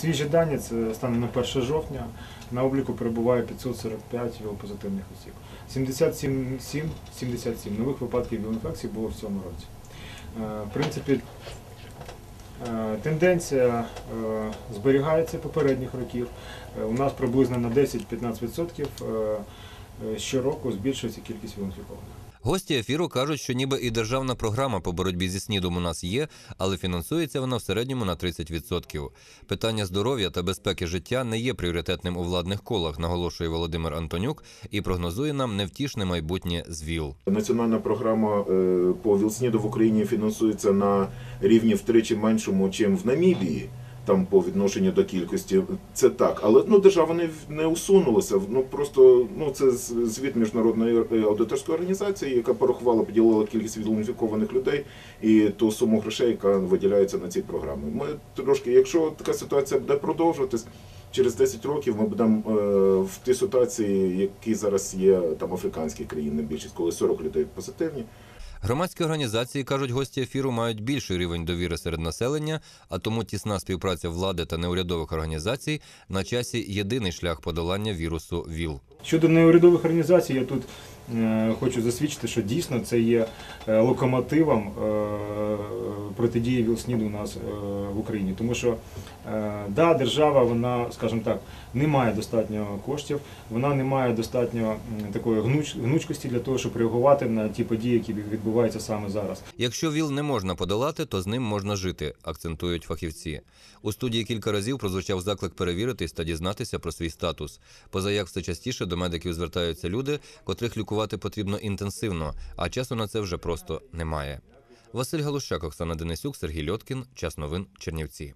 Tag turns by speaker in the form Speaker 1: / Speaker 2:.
Speaker 1: Свіжі дані це станом на 1 жовтня. На обліку перебуває 545 віл-позитивних осіб. 77, 7, 77 нових випадків віл-інфекції було в цьому році. Е, В принципі, е, тенденція е, зберігається попередніх років. У нас приблизно на 10-15% е, е, щороку збільшується кількість віл-інфікованих.
Speaker 2: Гості ефіру кажуть, що ніби і державна програма по боротьбі зі снідом у нас є, але фінансується вона в середньому на 30%. Питання здоров'я та безпеки життя не є пріоритетним у владних колах, наголошує Володимир Антонюк і прогнозує нам невтішне майбутнє з ВІЛ.
Speaker 3: Національна програма е, по ВІЛ-СНІДу в Україні фінансується на рівні втричі меншому, ніж в Намібії. Там по відношенню до кількості це так, але ну держава не, не усунулася. Ну просто ну це звіт міжнародної аудиторської організації, яка порахувала, поділила кількість відінфікованих людей і ту суму грошей, яка виділяється на ці програми. Ми трошки, якщо така ситуація буде продовжуватись, через 10 років ми будемо е, в тій ситуації, які зараз є там африканські країни, більшість, коли 40 людей позитивні.
Speaker 2: Громадські організації кажуть, гості ефіру мають більший рівень довіри серед населення, а тому тісна співпраця влади та неурядових організацій на часі єдиний шлях подолання вірусу ВІЛ.
Speaker 1: Щодо неурядових організацій, я тут е, хочу засвідчити, що дійсно це є е, локомотивом е, протидії ВІЛ-СНІДу у нас е, в Україні. Тому що е, да, держава, вона, скажімо так, не має достатньо коштів, вона не має достатньо такої гнуч, гнучкості для того, щоб реагувати на ті події, які відбуваються саме зараз.
Speaker 2: Якщо ВІЛ не можна подолати, то з ним можна жити, акцентують фахівці. У студії кілька разів прозвучав заклик перевіритись та дізнатися про свій статус. Позаяк все частіше до медиків звертаються люди, котрих лікувати потрібно інтенсивно, а часу на це вже просто немає. Василь Галущак, Оксана Денисюк, Сергій Льоткін. Час новин Чернівці.